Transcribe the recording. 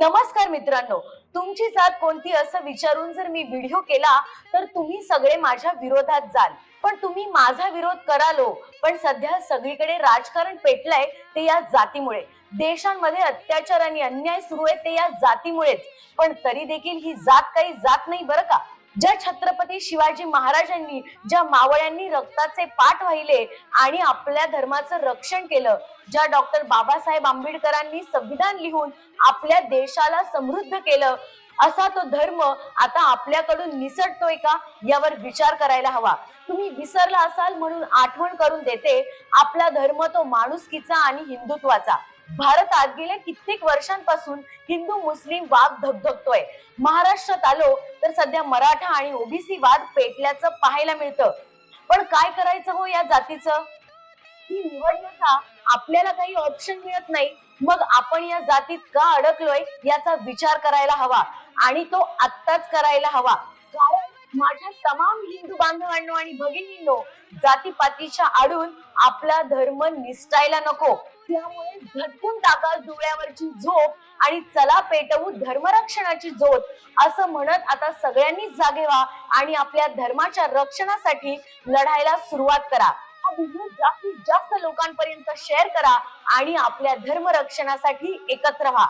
नमस्कार मित्रांनो तुमची जात कोणती असं विचारून जर मी व्हिडिओ केला तर तुम्ही सगळे माझ्या विरोधात जाल. पण तुम्ही माझा विरोध करालो पण सध्या सगळीकडे राजकारण पेटलंय ते या जातीमुळे. देशांमध्ये अत्याचार आणि अन्याय सुरू आहे ते या जातीमुळेच. पण तरी देखील ही जात काही जात नाही बरं का? ज्या छत्रपती शिवाजी महाराजांनी ज्या मावळ्यांनी रक्ताचे पाठ वाहिले आणि आपल्या धर्माचं रक्षण केलं ज्या डॉक्टर बाबासाहेब आंबेडकरांनी संविधान लिहून आपल्या देशाला समृद्ध केलं असा तो धर्म आता आपल्याकडून निसटतोय का? यावर विचार करायला हवा. तुम्ही विसरला असाल म्हणून आठवण करून देते आपला धर्म तो माणुसकीचा आणि हिंदुत्वाचा. भारतात गेल्या कित्येक वर्षांपासून हिंदू मुस्लिम वाद धगधगतोय. महाराष्ट्रात आलो तर सध्या मराठा आणि ओबीसी वाद पेटल्याचं पाहायला मिळतं. पण काय करायचं हो या जातीचं? ही निवडण्याचा आपल्याला काही ऑप्शन मिळत नाही. मग आपण या जातीत का अडकलोय याचा विचार करायला हवा आणि तो आत्ताच करायला हवा. कारण माझ्या तमाम हिंदू बांधवांनो आणि भगिनींनो जातीपातीच्या आडून आपला धर्म निसटायला नको. त्यामुळे झटकून टाका डोळ्यावरची झोप आणि चला पेटवू धर्मरक्षणाची ज्योत असं म्हणत आता सगळ्यांनीच जागे व्हा आणि आपल्या धर्माच्या रक्षणासाठी लढायला सुरुवात करा. हा व्हिडिओ जास्तीत जास्त लोकांपर्यंत शेअर करा आणि आपल्या धर्मरक्षणासाठी एकत्र व्हा.